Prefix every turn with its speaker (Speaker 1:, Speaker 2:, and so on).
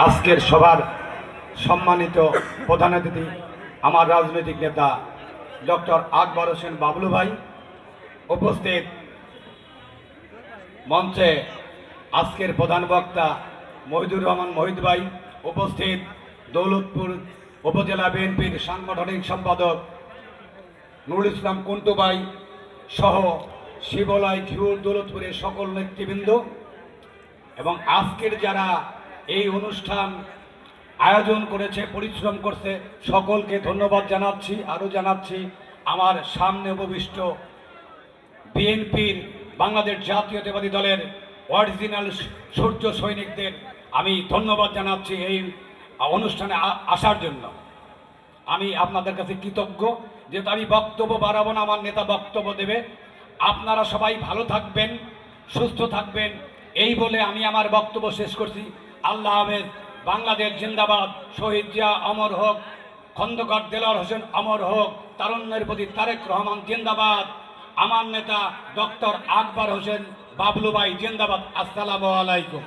Speaker 1: আজকের সভার সম্মানিত প্রধান অতিথি আমার রাজনৈতিক নেতা ডক্টর আকবর হোসেন বাবলু ভাই উপস্থিত মঞ্চে আজকের প্রধান বক্তা মহিদুর রহমান মহিদ ভাই উপস্থিত দৌলতপুর উপজেলা বিএনপির সাংগঠনিক সম্পাদক নুরুল ইসলাম কুন্টু ভাই সহ শিবলয় ঘিউর দৌলতপুরের সকল নেতৃবৃন্দ এবং আজকের যারা এই অনুষ্ঠান আয়োজন করেছে, পরিশ্রম করছে। সকলকে ধন্যবাদ জানাচ্ছি, আরও জানাচ্ছি, আমার সামনে উপবিষ্ট বিএনপির বাংলাদেশ জাতীয়তাবাদী দলের অরিজিনাল সূর্য সৈনিকদের আমি ধন্যবাদ জানাচ্ছি এই অনুষ্ঠানে আসার জন্য। আমি আপনাদের কাছে কৃতজ্ঞ যেহেতু আমি বক্তব্য বাড়াবো না, আমার নেতা বক্তব্য দেবে। আপনারা সবাই ভালো থাকবেন, সুস্থ থাকবেন, এই বলে আমি আমার বক্তব্য শেষ করছি। আল্লাহ আবেদ বাংলাদেশ জিন্দাবাদ, শহীদ জিয়া অমর হোক, খন্দকার দেলার হোসেন অমর হোক, তারুণ্যের প্রতি তারেক রহমান জিন্দাবাদ। আমার নেতা ডক্টর আকবর হোসেন বাবলু ভাই জিন্দাবাদ, আসসালামু আলাইকুম।